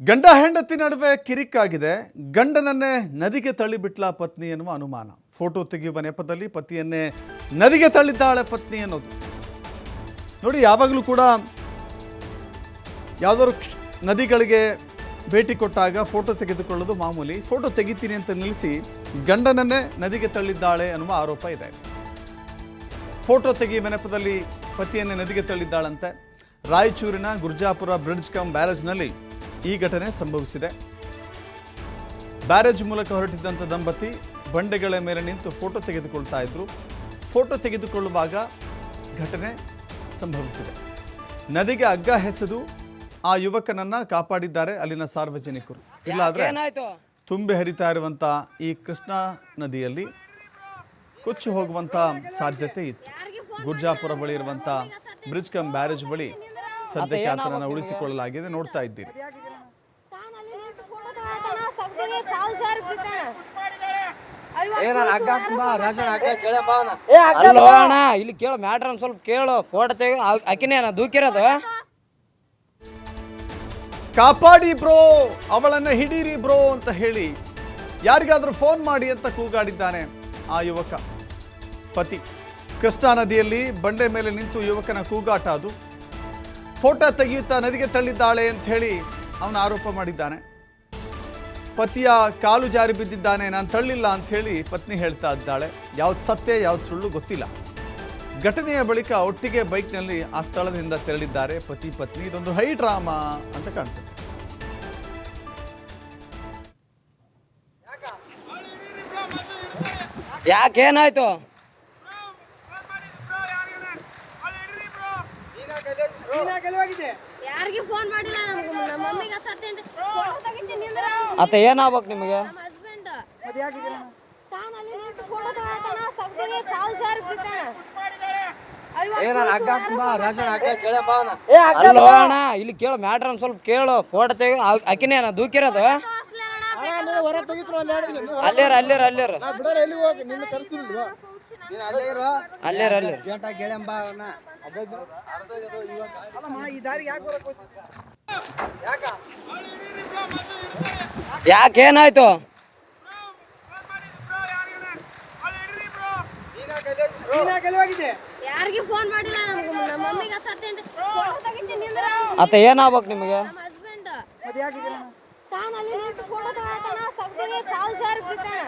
ಗಂಡ ಹೆಂಡತಿ ನಡುವೆ ಕಿರಿಕ್ಕಾಗಿದೆ ಗಂಡನನ್ನೇ ನದಿಗೆ ತಳ್ಳಿಬಿಟ್ಲ ಪತ್ನಿ ಎನ್ನುವ ಅನುಮಾನ. ಫೋಟೋ ತೆಗೆಯುವ ನೆಪದಲ್ಲಿ ಪತಿಯನ್ನೇ ನದಿಗೆ ತಳ್ಳಿದ್ದಾಳೆ ಪತ್ನಿ ಅನ್ನೋದು ನೋಡಿ, ಯಾವಾಗಲೂ ಕೂಡ ಯಾವುದಾದ್ರು ನದಿಗಳಿಗೆ ಭೇಟಿ ಕೊಟ್ಟಾಗ ಫೋಟೋ ತೆಗೆದುಕೊಳ್ಳೋದು ಮಾಮೂಲಿ. ಫೋಟೋ ತೆಗಿತೀನಿ ಅಂತ ನಿಲ್ಲಿಸಿ ಗಂಡನನ್ನೇ ನದಿಗೆ ತಳ್ಳಿದ್ದಾಳೆ ಅನ್ನುವ ಆರೋಪ ಇದೆ. ಫೋಟೋ ತೆಗೆಯುವ ನೆಪದಲ್ಲಿ ಪತಿಯನ್ನೇ ನದಿಗೆ ತಳ್ಳಿದ್ದಾಳಂತೆ. ರಾಯಚೂರಿನ ಗುರ್ಜಾಪುರ ಬ್ರಿಡ್ಜ್ ಕಮ್ ಬ್ಯಾರೇಜ್ನಲ್ಲಿ ಈ ಘಟನೆ ಸಂಭವಿಸಿದೆ. ಬ್ಯಾರೇಜ್ ಮೂಲಕ ಹೊರಟಿದ್ದಂಥ ದಂಪತಿ ಬಂಡೆಗಳ ಮೇಲೆ ನಿಂತು ಫೋಟೋ ತೆಗೆದುಕೊಳ್ತಾ ಇದ್ರು. ಫೋಟೋ ತೆಗೆದುಕೊಳ್ಳುವಾಗ ಘಟನೆ ಸಂಭವಿಸಿದೆ. ನದಿಗೆ ಅಗ್ಗ ಹೆಸೆದು ಆ ಯುವಕನನ್ನ ಕಾಪಾಡಿದ್ದಾರೆ ಅಲ್ಲಿನ ಸಾರ್ವಜನಿಕರು. ಇಲ್ಲಾದ್ರೆ ತುಂಬಿ ಹರಿತಾ ಇರುವಂಥ ಈ ಕೃಷ್ಣಾ ನದಿಯಲ್ಲಿ ಕೊಚ್ಚಿ ಹೋಗುವಂಥ ಸಾಧ್ಯತೆ ಇತ್ತು. ಗುರ್ಜಾಪುರ ಬಳಿ ಇರುವಂಥ ಬ್ರಿಡ್ಜ್ ಕಮ್ ಬ್ಯಾರೇಜ್ ಬಳಿ ಸದ್ಯಕ್ಕೆ ಆತನನ್ನು ಉಳಿಸಿಕೊಳ್ಳಲಾಗಿದೆ ನೋಡ್ತಾ ಇದ್ದೀರಿ. ಅಲ್ಲೋ ಅಣ್ಣ ಇಲ್ಲಿ ಕೇಳು ಮ್ಯಾಟ್ರ್ ಒಂದ್ ಸ್ವಲ್ಪ ಕೇಳು ಫೋಟೋ ತೆಗೆ ಅಕ್ಕಿನೇ ದೂಕಿರೋದು ಕಾಪಾಡಿ ಬ್ರೋ ಅವಳನ್ನ ಹಿಡೀರಿ ಬ್ರೋ ಅಂತ ಹೇಳಿ ಯಾರಿಗಾದ್ರೂ ಫೋನ್ ಮಾಡಿ ಅಂತ ಕೂಗಾಡಿದ್ದಾನೆ ಆ ಯುವಕ. ಪತಿ ಕೃಷ್ಣಾ ನದಿಯಲ್ಲಿ ಬಂಡೆ ಮೇಲೆ ನಿಂತು ಯುವಕನ ಕೂಗಾಟ ಅದು. ಫೋಟೋ ತೆಗೆಯುತ್ತಾ ನದಿಗೆ ತಳ್ಳಿದ್ದಾಳೆ ಅಂತ ಹೇಳಿ ಅವನ ಆರೋಪ ಮಾಡಿದ್ದಾನೆ. ಪತಿಯ ಕಾಲು ಜಾರಿ ಬಿದ್ದಿದ್ದಾನೆ ನಾನು ತಳ್ಳಿಲ್ಲ ಅಂತ ಹೇಳಿ ಪತ್ನಿ ಹೇಳ್ತಾ ಇದ್ದಾಳೆ. ಯಾವ್ದು ಸತ್ಯ ಯಾವ್ದು ಸುಳ್ಳು ಗೊತ್ತಿಲ್ಲ. ಘಟನೆಯ ಬಳಿಕ ಒಟ್ಟಿಗೆ ಬೈಕ್ನಲ್ಲಿ ಆ ಸ್ಥಳದಿಂದ ತೆರಳಿದ್ದಾರೆ ಪತಿ ಪತ್ನಿ. ಇದೊಂದು ಹೈ ಡ್ರಾಮಾ ಅಂತ ಕಾಣಿಸುತ್ತೆ. ಯಾಕೆ ಏನಾಯ್ತು? ಯಾರಿಗೂ ಫೋನ್ ಮಾಡಿಲ್ಲ ನಮ್ಮ ಮಮ್ಮಿಗೆ ಹಚ್ಚತ್ತೇನ್ರಿ ಫೋಟೋ ತೆಗಿತೀನಿ ನಿಂದ್ರ ಅತ್ತ ಏನಾಗ್ಬೇಕು ನಿಮಗೆ? ನಮ್ಮ ಹಸ್ಬೆಂಡ್ ತಾನಲ್ಲಿ ನಿಂತು ಫೋಟೋ ತೆಗ್ದಿನಿ, ಕಾಲ್ ಜಾರಿ ಬಿದ್ದಾನ. ಇಲ್ಲಿ ಕೇಳು ಮ್ಯಾಟ್ರ್ ಒಂದ್ ಸ್ವಲ್ಪ ಕೇಳು ಫೋಟೋ ತೆಗಿ ಅಕ್ಕಿನೇ ದೂಕಿರೋದು ಅಲ್ಲೇರ ಅಲ್ಲೇರ ಅಲ್ಲೇರ ಅಲ್ಲೇರ ಅಲ್ಲೇರ ಅಲ್ಲೇರ ಅಲ್ಲೇರ ಯಾಕೆ ಏನಾಯ್ತು? ಯಾರಿಗೂ ಫೋನ್ ಮಾಡಿಲ್ಲ ನಮ್ಗೆ ನಮ್ಮ ಮಮ್ಮಿಗೆ ಹಚ್ಚತ್ತೇನ್ರಿ ಫೋಟೋ ತೆಗಿತೀನಿ ನಿಂದ್ರ ಅತ್ತ ಏನಾಗ್ಬೇಕು ನಿಮಗೆ? ನಿಂತು ಫೋಟೋ ತಗೋತಾನ ತೆಗ್ದಿನಿ, ಕಾಲ್ ಜಾರಿ ಬಿದ್ದಾನ.